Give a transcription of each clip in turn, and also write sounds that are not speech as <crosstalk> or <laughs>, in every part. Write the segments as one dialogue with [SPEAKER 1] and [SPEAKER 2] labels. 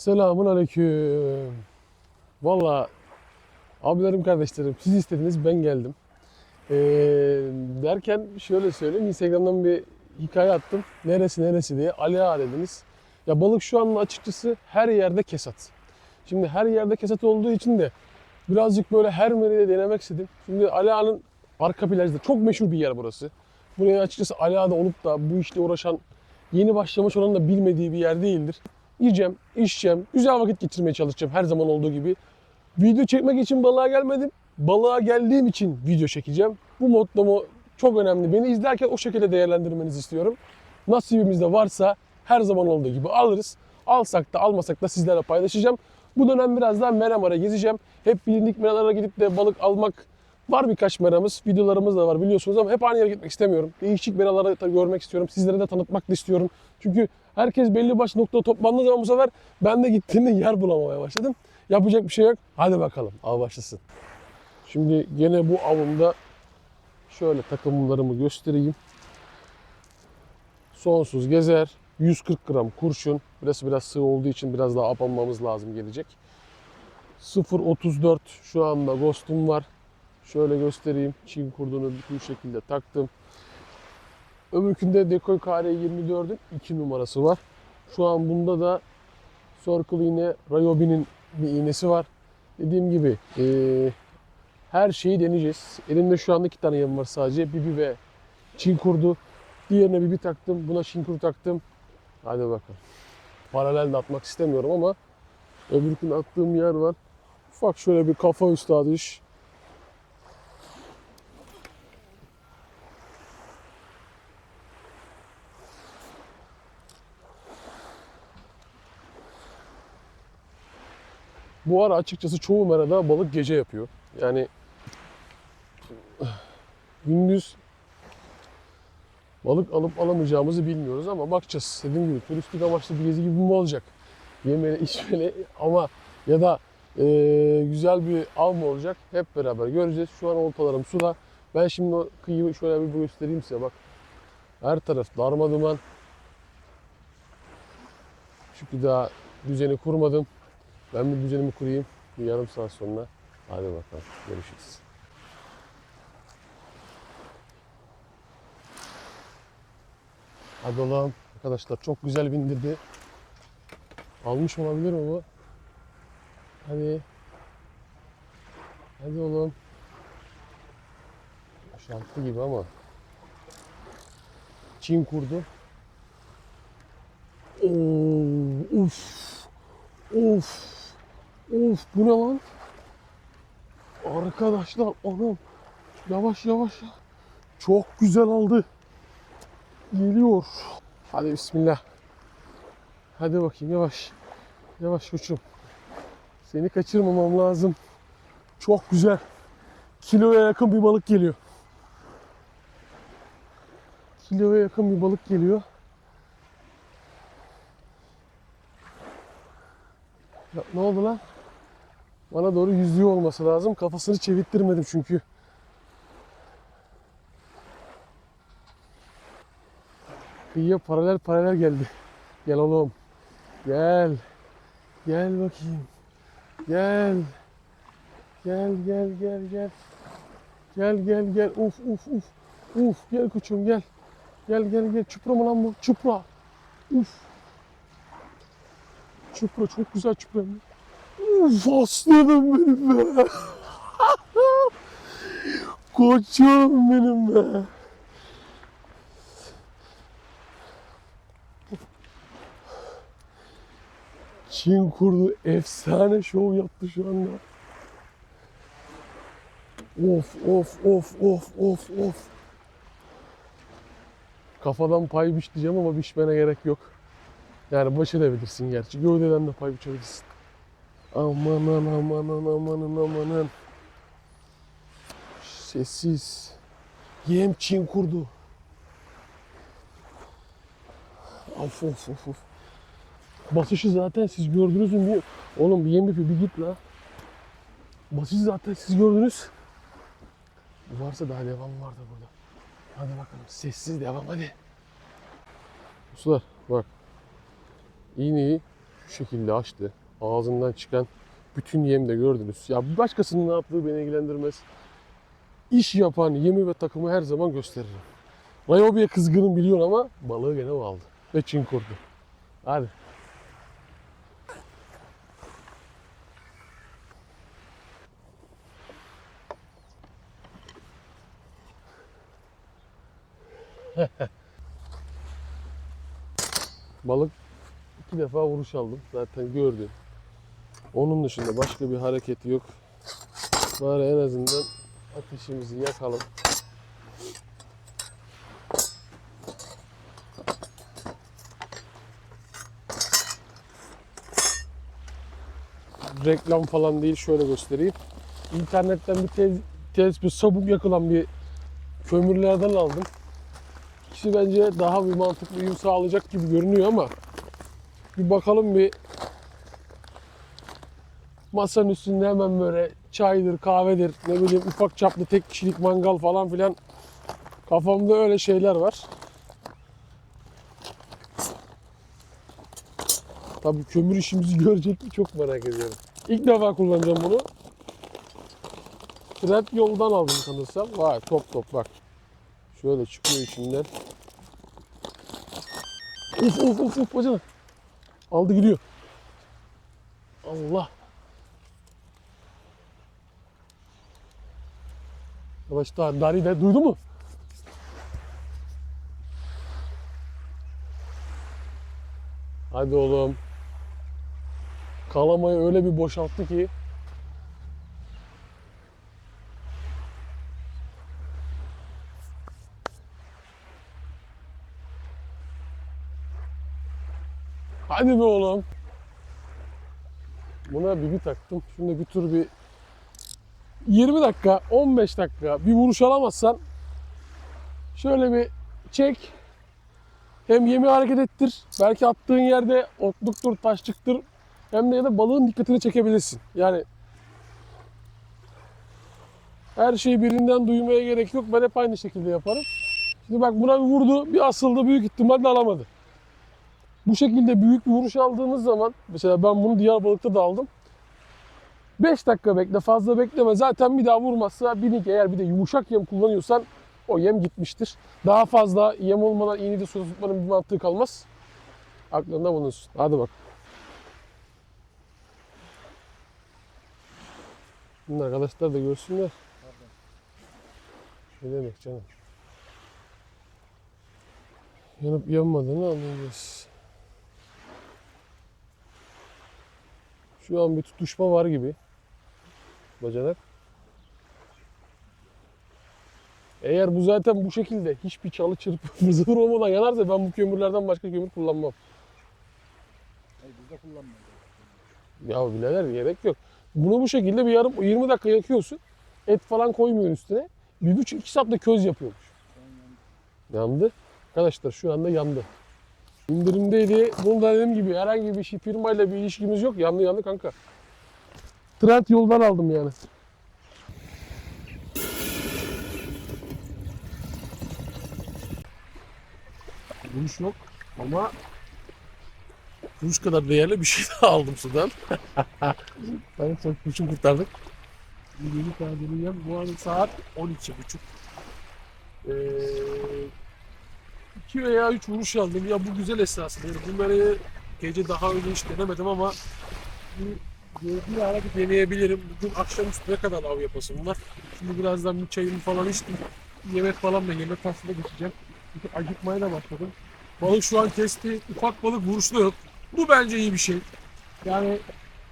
[SPEAKER 1] Selamun aleyküm. Valla abilerim kardeşlerim siz istediniz ben geldim. Ee, derken şöyle söyleyeyim Instagram'dan bir hikaye attım. Neresi neresi diye Ali Ağa dediniz. Ya balık şu an açıkçası her yerde kesat. Şimdi her yerde kesat olduğu için de birazcık böyle her meriye denemek istedim. Şimdi Ali Ağa'nın arka plajda çok meşhur bir yer burası. Buraya açıkçası Ali Ağa'da olup da bu işle uğraşan yeni başlamış olan da bilmediği bir yer değildir. Yiyeceğim, içeceğim, güzel vakit geçirmeye çalışacağım her zaman olduğu gibi. Video çekmek için balığa gelmedim. Balığa geldiğim için video çekeceğim. Bu motto çok önemli. Beni izlerken o şekilde değerlendirmenizi istiyorum. Nasibimizde varsa her zaman olduğu gibi alırız. Alsak da almasak da sizlerle paylaşacağım. Bu dönem biraz daha Meramar'a gezeceğim. Hep bilindik meralara gidip de balık almak var birkaç meramız. Videolarımız da var biliyorsunuz ama hep aynı yere gitmek istemiyorum. Değişik meraları görmek istiyorum. Sizlere de tanıtmak da istiyorum. Çünkü herkes belli başlı noktada toplandığı zaman bu sefer ben de gittiğimde yer bulamamaya başladım. Yapacak bir şey yok. Hadi bakalım av başlasın. Şimdi gene bu avımda şöyle takımlarımı göstereyim. Sonsuz gezer. 140 gram kurşun. Burası biraz sığ olduğu için biraz daha abanmamız lazım gelecek. 0.34 şu anda ghostum var. Şöyle göstereyim. Çin kurdunu bu şekilde taktım. Öbürkünde Decoy KR24'ün 2 numarası var. Şu an bunda da Circle iğne Ryobi'nin bir iğnesi var. Dediğim gibi eee, her şeyi deneyeceğiz. Elimde şu anda iki tane yem var sadece. Bibi ve Çin kurdu. Diğerine bibi taktım. Buna Çin kurdu taktım. Hadi bakalım. Paralel de atmak istemiyorum ama öbürkünde attığım yer var. Ufak şöyle bir kafa üstü atış. Bu ara açıkçası çoğu merada balık gece yapıyor. Yani gündüz balık alıp alamayacağımızı bilmiyoruz ama bakacağız. Dediğim gibi turistik amaçlı bir gezi gibi mi olacak? Yemeli, <laughs> içmeli ama ya da e, güzel bir av mı olacak? Hep beraber göreceğiz. Şu an oltalarım suda. Ben şimdi o şöyle bir göstereyim size bak. Her taraf darma duman. Çünkü daha düzeni kurmadım. Ben bir düzenimi kurayım. Bir yarım saat sonra. Hadi bakalım. Görüşürüz. Hadi oğlum. Arkadaşlar çok güzel bindirdi. Almış olabilir mi bu? Hadi. Hadi oğlum. Şartlı gibi ama. Çin kurdu. Oo, uf. Of. Of bu ne lan? Arkadaşlar anam. Yavaş yavaş. ya. Çok güzel aldı. Geliyor. Hadi bismillah. Hadi bakayım yavaş. Yavaş koçum. Seni kaçırmamam lazım. Çok güzel. Kiloya yakın bir balık geliyor. Kiloya yakın bir balık geliyor. Ya, ne oldu lan? Bana doğru yüzüyor olması lazım. Kafasını çevirttirmedim çünkü. Kıyıya paralel paralel geldi. Gel oğlum. Gel. Gel bakayım. Gel. Gel gel gel gel. Gel gel gel. Uf uf uf. Uf gel koçum gel. Gel gel gel. Çupra mı lan bu? Çupra. Uf. Çupra çok güzel çupra. Uf aslanım benim be. Koçum benim be. Çin kurdu efsane şov yaptı şu anda. Of of of of of of. Kafadan pay biç ama biçmene gerek yok. Yani baş edebilirsin gerçi. Gövdeden de pay biçebilirsin. Amanın amanın amanın amanın. Sessiz. Yem Çin kurdu. Of of of of. Basışı zaten siz gördünüz mü? Oğlum bir yem bir bir git la. Basışı zaten siz gördünüz. Varsa daha devam vardı burada. Hadi bakalım sessiz devam hadi. Dostlar bak. İğneyi şu şekilde açtı. Ağzından çıkan bütün yemi de gördünüz. Ya başkasının ne yaptığı beni ilgilendirmez. İş yapan yemi ve takımı her zaman gösteririm. Ryobi'ye kızgınım biliyorsun ama balığı gene aldı. Ve çinkurdu. Hadi. <laughs> Balık iki defa vuruş aldım. Zaten gördün. Onun dışında başka bir hareketi yok. Bari en azından ateşimizi yakalım. Reklam falan değil şöyle göstereyim. İnternetten bir tez, tez bir sabun yakılan bir kömürlerden aldım. İkisi bence daha bir mantıklı uyum sağlayacak gibi görünüyor ama bir bakalım bir masanın üstünde hemen böyle çaydır, kahvedir, ne bileyim ufak çaplı tek kişilik mangal falan filan kafamda öyle şeyler var. Tabii kömür işimizi <laughs> görecek mi çok merak ediyorum. İlk defa kullanacağım bunu. Trend yoldan aldım sanırsam. Vay top top bak. Şöyle çıkıyor içinden. Uf uf uf uf bacana. Aldı gidiyor. Allah. Yavaş daha Dari de duydu mu? Hadi oğlum. Kalamayı öyle bir boşalttı ki. Hadi be oğlum. Buna bir taktım. Şimdi bir tur bir 20 dakika, 15 dakika bir vuruş alamazsan şöyle bir çek. Hem yemi hareket ettir. Belki attığın yerde otluktur, taşlıktır. Hem de ya da balığın dikkatini çekebilirsin. Yani her şeyi birinden duymaya gerek yok. Ben hep aynı şekilde yaparım. Şimdi bak buna bir vurdu, bir asıldı, büyük ihtimalle alamadı. Bu şekilde büyük bir vuruş aldığınız zaman, mesela ben bunu diğer balıkta da aldım. 5 dakika bekle, fazla bekleme. Zaten bir daha vurmazsa binik eğer bir de yumuşak yem kullanıyorsan o yem gitmiştir. Daha fazla yem olmadan iğnede suda tutmanın bir mantığı kalmaz. Aklında bulunsun. Hadi bak. Şimdi arkadaşlar da görsünler. Ne demek canım. Yanıp yanmadığını anlayacağız. Şu an bir tutuşma var gibi. Bacanak. Eğer bu zaten bu şekilde hiçbir çalı çırpı <laughs> zıvır olmadan yanarsa ben bu kömürlerden başka kömür kullanmam.
[SPEAKER 2] Hayır burada kullanmıyoruz.
[SPEAKER 1] Ya birader gerek yok. Bunu bu şekilde bir yarım 20 dakika yakıyorsun. Et falan koymuyorsun üstüne. Bir buçuk iki saatte köz yapıyormuş.
[SPEAKER 2] Yandı.
[SPEAKER 1] Arkadaşlar şu anda yandı. İndirimdeydi. Bunu da dediğim gibi herhangi bir şey firmayla bir ilişkimiz yok. Yandı yandı kanka. Trend yoldan aldım yani. Vuruş yok ama vuruş kadar değerli bir şey <laughs> daha aldım sudan. <laughs> ben çok kurşun kurtardık. Yeni tazeleyeceğim. Bu arada saat 12.30. Ee, 2 veya 3 vuruş aldım. Ya bu güzel esasında. Yani bunları gece daha önce hiç denemedim ama bir ara bir deneyebilirim. Bugün akşamüstü ne kadar av yapasım var. Şimdi birazdan bir çayımı falan içtim. Yemek falan da yemek faslına geçeceğim. Çünkü acıkmaya da başladım. Balık şu an kesti. Ufak balık vuruşlu yok. Bu bence iyi bir şey. Yani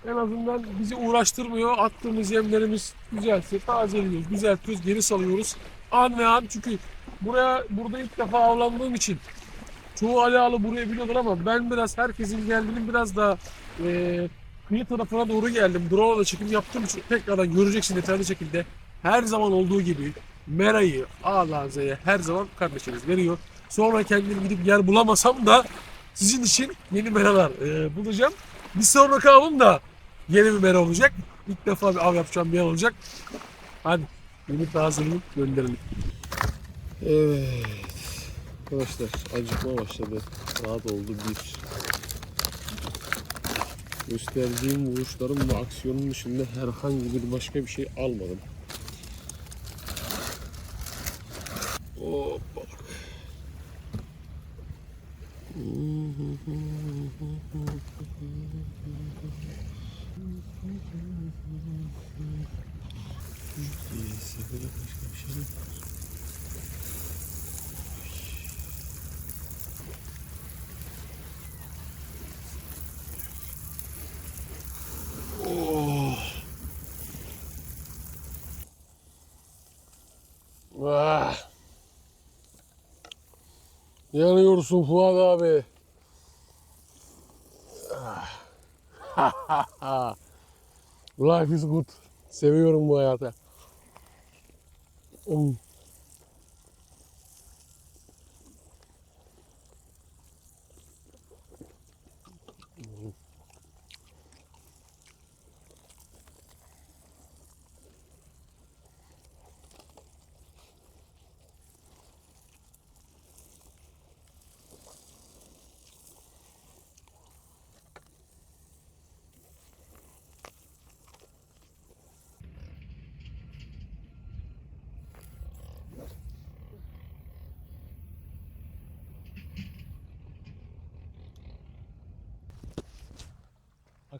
[SPEAKER 1] en azından bizi uğraştırmıyor. Attığımız yemlerimiz güzelse tazeliyoruz. Güzel tuz geri salıyoruz. An ve an çünkü buraya burada ilk defa avlandığım için çoğu alalı buraya biliyorlar ama ben biraz herkesin geldiğinin biraz daha eee kıyı tarafına doğru geldim. Drone'la çekim yaptığım için tekrardan göreceksin detaylı şekilde. Her zaman olduğu gibi Mera'yı A'dan her zaman kardeşiniz veriyor. Sonra kendim gidip yer bulamasam da sizin için yeni meralar eee, bulacağım. Bir sonraki avım da yeni bir mera olacak. İlk defa bir av yapacağım bir av olacak. Hadi yeni hazırlayıp gönderelim. Evet. Arkadaşlar acıkma başladı. Saat oldu bir. Gösterdiğim vuruşların ve aksiyonun dışında herhangi bir başka bir şey almadım. Hoppa. Değilse böyle başka bir şey yok. Ah. Yanıyorsun Fuat abi. <laughs> Life is good. Seviyorum bu hayatı. Hmm.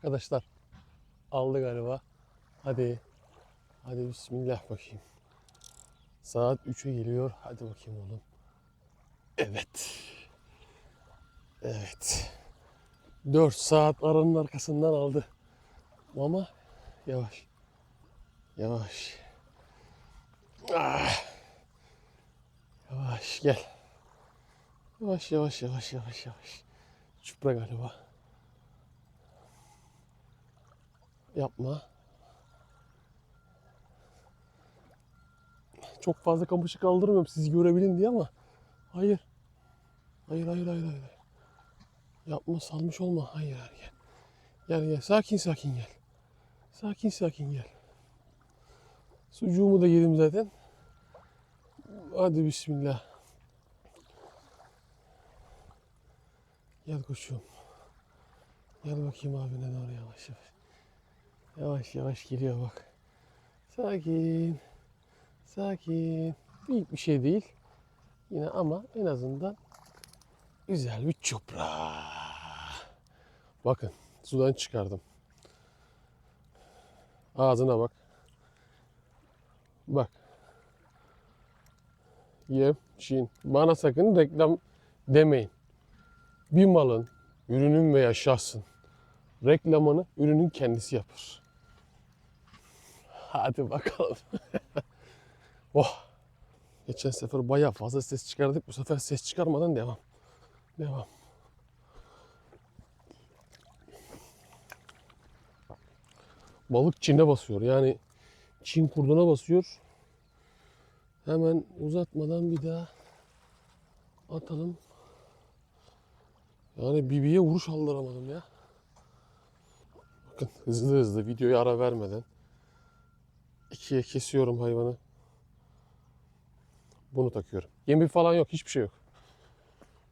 [SPEAKER 1] Arkadaşlar aldı galiba. Hadi. Hadi bismillah bakayım. Saat 3'e geliyor. Hadi bakayım oğlum. Evet. Evet. 4 saat aranın arkasından aldı. Ama yavaş. Yavaş. Ah. Yavaş gel. Yavaş yavaş yavaş yavaş yavaş. Çupra galiba. Yapma. Çok fazla kamışı kaldırmıyorum sizi görebilin diye ama hayır. Hayır hayır hayır hayır. Yapma salmış olma. Hayır hayır gel. Gel gel sakin sakin gel. Sakin sakin gel. Sucuğumu da yedim zaten. Hadi bismillah. Gel koçum. Gel bakayım abine doğru yavaş yavaş. Yavaş yavaş geliyor bak. Sakin. Sakin. Büyük bir şey değil. Yine ama en azından güzel bir çupra. Bakın sudan çıkardım. Ağzına bak. Bak. Yem, Çin. Bana sakın reklam demeyin. Bir malın, ürünün veya şahsın reklamını ürünün kendisi yapar. Hadi bakalım. <laughs> oh. Geçen sefer bayağı fazla ses çıkardık. Bu sefer ses çıkarmadan devam. Devam. Balık Çin'e basıyor. Yani Çin kurduna basıyor. Hemen uzatmadan bir daha atalım. Yani Bibi'ye vuruş aldıramadım ya. Bakın hızlı hızlı videoya ara vermeden ikiye kesiyorum hayvanı. Bunu takıyorum. Yemi falan yok. Hiçbir şey yok.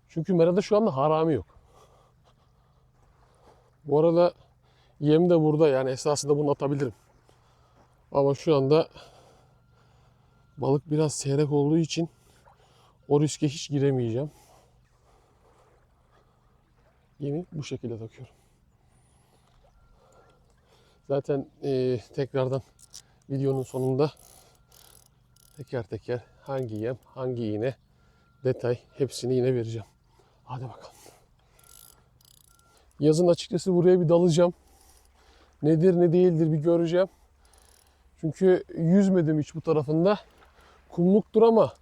[SPEAKER 1] Çünkü merada şu anda harami yok. Bu arada yem de burada. Yani esasında bunu atabilirim. Ama şu anda balık biraz seyrek olduğu için o riske hiç giremeyeceğim. Yemi bu şekilde takıyorum. Zaten eee, tekrardan videonun sonunda teker teker hangi yem, hangi iğne, detay hepsini yine vereceğim. Hadi bakalım. Yazın açıkçası buraya bir dalacağım. Nedir ne değildir bir göreceğim. Çünkü yüzmedim hiç bu tarafında. Kumluktur ama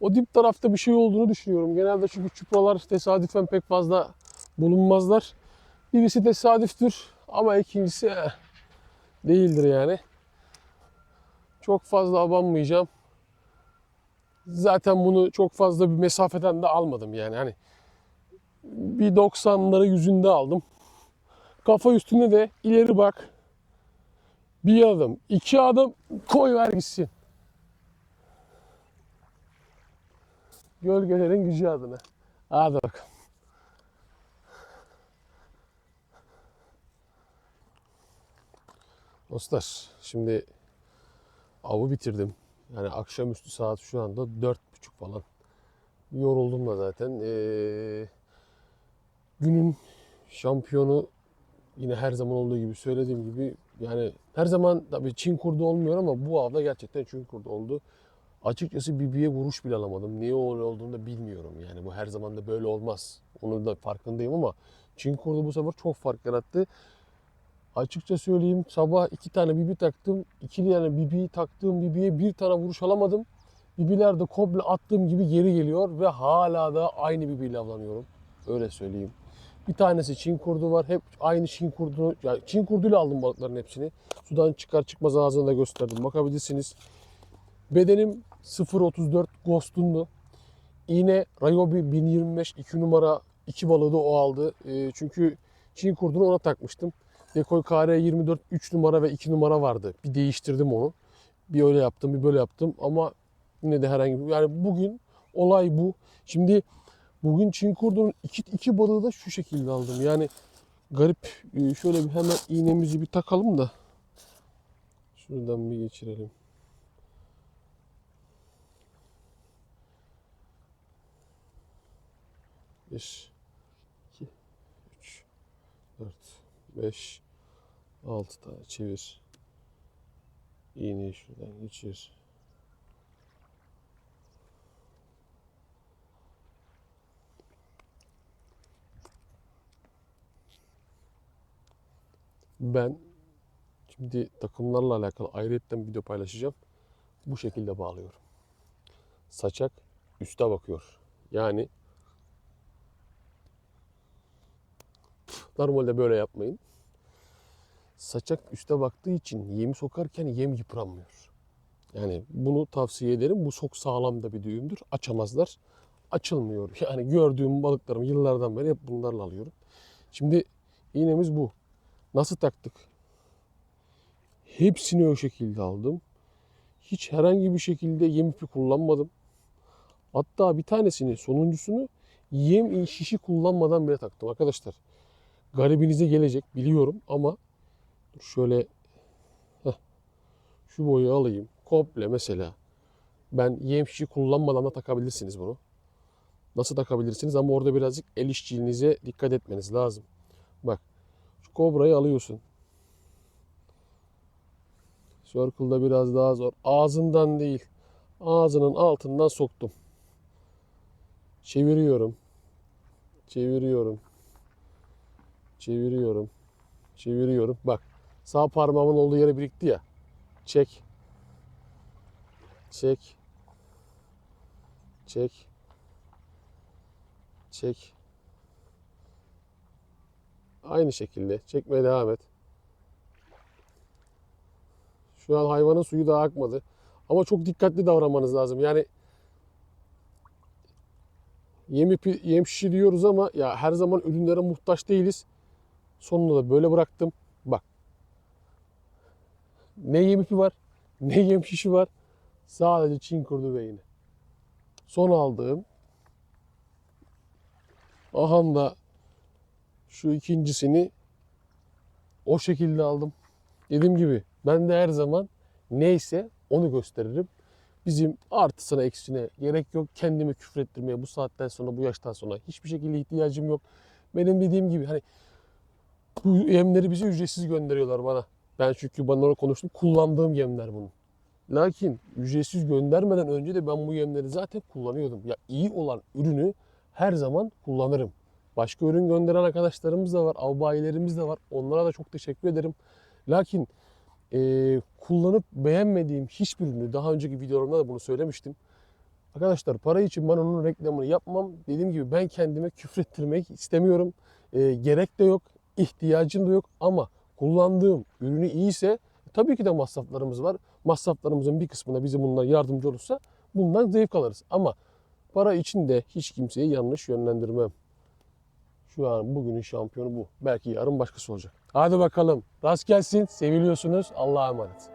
[SPEAKER 1] o dip tarafta bir şey olduğunu düşünüyorum. Genelde çünkü çupralar tesadüfen pek fazla bulunmazlar. Birisi tesadüftür ama ikincisi eh, değildir yani. Çok fazla abanmayacağım. Zaten bunu çok fazla bir mesafeden de almadım yani. Hani bir 90'ları yüzünde aldım. Kafa üstünde de ileri bak. Bir adım, iki adım koy ver gitsin. Gölgelerin gücü adına. Hadi bakalım. Dostlar şimdi avı bitirdim. Yani akşamüstü saat şu anda dört buçuk falan. Yoruldum da zaten. Ee, günün şampiyonu yine her zaman olduğu gibi söylediğim gibi yani her zaman tabii Çin kurdu olmuyor ama bu avda gerçekten Çin kurdu oldu. Açıkçası Bibi'ye vuruş bile alamadım. Niye öyle olduğunu da bilmiyorum. Yani bu her zaman da böyle olmaz. Onun da farkındayım ama Çin kurdu bu sefer çok fark yarattı. Açıkça söyleyeyim sabah iki tane bibi taktım. İki tane bibi taktığım bibiye bir tane vuruş alamadım. Bibiler de komple attığım gibi geri geliyor ve hala da aynı bibiyle avlanıyorum. Öyle söyleyeyim. Bir tanesi Çin kurdu var. Hep aynı Çin kurdu. Yani Çin kurduyla aldım balıkların hepsini. Sudan çıkar çıkmaz ağzını da gösterdim. Bakabilirsiniz. Bedenim 0.34 Ghost'undu. İğne Ryobi 1025 2 numara 2 balığı da o aldı. Ee, çünkü Çin kurdunu ona takmıştım. Dekoy KR 24 3 numara ve 2 numara vardı. Bir değiştirdim onu. Bir öyle yaptım, bir böyle yaptım ama yine de herhangi bir yani bugün olay bu. Şimdi bugün Çin kurdunun iki, iki balığı da şu şekilde aldım. Yani garip Ee, şöyle bir hemen iğnemizi bir takalım da şuradan bir geçirelim. Bir, iki, üç, dört, beş, altı tane çevir. İğneyi şuradan geçir. Ben şimdi takımlarla alakalı ayrıyetten video paylaşacağım. Bu şekilde bağlıyorum. Saçak üste bakıyor. Yani Normalde böyle yapmayın. Saçak üste baktığı için yemi sokarken yem yıpranmıyor. Yani bunu tavsiye ederim. Bu çok sağlam da bir düğümdür. Açamazlar. Açılmıyor. <laughs> Yani gördüğüm balıklarım yıllardan beri hep bunlarla alıyorum. Şimdi iğnemiz bu. Nasıl taktık? Hepsini o şekilde aldım. Hiç herhangi bir şekilde yem ipi kullanmadım. Hatta bir tanesini, sonuncusunu yem şişi kullanmadan bile taktım arkadaşlar garibinize gelecek biliyorum ama şöyle heh, şu boyu alayım. Komple mesela ben yem şişi kullanmadan da takabilirsiniz bunu. Nasıl takabilirsiniz ama orada birazcık el işçiliğinize dikkat etmeniz lazım. Bak şu kobrayı alıyorsun. Circle'da biraz daha zor. Ağzından değil. Ağzının altından soktum. Çeviriyorum. Çeviriyorum. Çeviriyorum. Çeviriyorum. Bak sağ parmağımın olduğu yere birikti ya. Çek. Çek. Çek. Çek. Aynı şekilde çekmeye devam et. Şu an hayvanın suyu daha akmadı. Ama çok dikkatli davranmanız lazım. Yani yem, ipi, yem şişi diyoruz ama ya her zaman ürünlere muhtaç değiliz. Sonunu da böyle bıraktım. Bak. Ne yem ipi var, <laughs> ne yem şişi var. Sadece Çin kurdu ve. Son aldığım aham da şu ikincisini o şekilde aldım. Dediğim gibi ben de her zaman neyse onu gösteririm. Bizim artısına eksine gerek yok. Kendimi küfrettirmeye bu saatten sonra bu yaştan sonra hiçbir şekilde ihtiyacım yok. Benim dediğim gibi hani bu yemleri bize ücretsiz gönderiyorlar bana. Ben çünkü bana konuştum. Kullandığım yemler bunun. Lakin ücretsiz göndermeden önce de ben bu yemleri zaten kullanıyordum. Ya iyi olan ürünü her zaman kullanırım. Başka ürün gönderen arkadaşlarımız da var. Av bayilerimiz de var. Onlara da çok teşekkür ederim. Lakin e, kullanıp beğenmediğim hiçbir ürünü daha önceki videolarımda da bunu söylemiştim. Arkadaşlar para için ben onun reklamını yapmam. Dediğim gibi ben kendime küfrettirmek istemiyorum. E, gerek de yok ihtiyacım da yok ama kullandığım ürünü iyiyse tabii ki de masraflarımız var. Masraflarımızın bir kısmına bize bunlar yardımcı olursa bundan zevk alırız. Ama para için de hiç kimseyi yanlış yönlendirmem. Şu an bugünün şampiyonu bu. Belki yarın başkası olacak. Hadi bakalım. Rast gelsin. Seviliyorsunuz. Allah'a emanet.